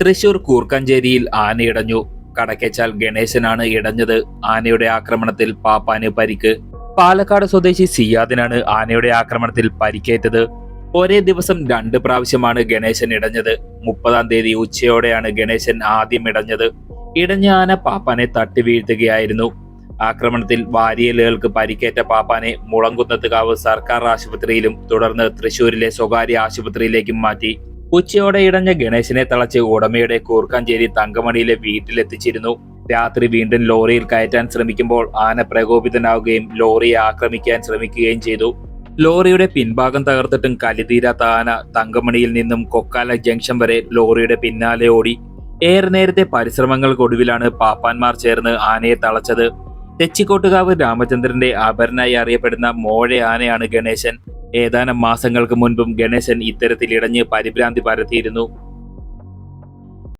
തൃശൂർ കൂർക്കഞ്ചേരിയിൽ ആനയിടഞ്ഞു. കടക്കച്ചാൽ ഗണേശനാണ് ഇടഞ്ഞത്. ആനയുടെ ആക്രമണത്തിൽ പാപ്പാന് പരിക്ക്. പാലക്കാട് സ്വദേശി സിയാദിനാണ് ആനയുടെ ആക്രമണത്തിൽ പരിക്കേറ്റത്. ഒരേ ദിവസം രണ്ട് പ്രാവശ്യമാണ് ഗണേശൻ ഇടഞ്ഞത്. മുപ്പതാം തീയതി ഉച്ചയോടെയാണ് ഗണേശൻ ആദ്യം ഇടഞ്ഞത്. ഇടഞ്ഞ ആന പാപ്പാനെ തട്ടി വീഴ്ത്തുകയായിരുന്നു. ആക്രമണത്തിൽ വാരിയലുകൾക്ക് പരിക്കേറ്റ പാപ്പാനെ മുളങ്കുന്നത്തുകാവ് സർക്കാർ ആശുപത്രിയിലും തുടർന്ന് തൃശൂരിലെ സ്വകാര്യ ആശുപത്രിയിലേക്കും മാറ്റി. ഉച്ചയോടെ ഇടഞ്ഞ ഗണേശനെ തളച്ച് ഉടമയുടെ കൂർക്കാഞ്ചേരി തങ്കമണിയിലെ വീട്ടിലെത്തിച്ചിരുന്നു. രാത്രി വീണ്ടും ലോറിയിൽ കയറ്റാൻ ശ്രമിക്കുമ്പോൾ ആന പ്രകോപിതനാവുകയും ലോറിയെ ആക്രമിക്കാൻ ശ്രമിക്കുകയും ചെയ്തു. ലോറിയുടെ പിൻഭാഗം തകർത്തിട്ടും കലിതീരാത്ത ആന തങ്കമണിയിൽ നിന്നും കൊക്കാല ജംഗ്ഷൻ വരെ ലോറിയുടെ പിന്നാലെ ഓടി. ഏറെ നേരത്തെ പരിശ്രമങ്ങൾക്കൊടുവിലാണ് പാപ്പാന്മാർ ചേർന്ന് ആനയെ തളച്ചത്. തെച്ചിക്കോട്ടുകാവ് രാമചന്ദ്രന്റെ ആഭരണായി അറിയപ്പെടുന്ന മോഴ ആനയാണ് ഗണേശൻ. ഏതാനും മാസങ്ങൾക്ക് മുൻപും ഗണേശൻ ഇത്തരത്തിൽ ഇടഞ്ഞ് പരിഭ്രാന്തി പരത്തിയിരുന്നു.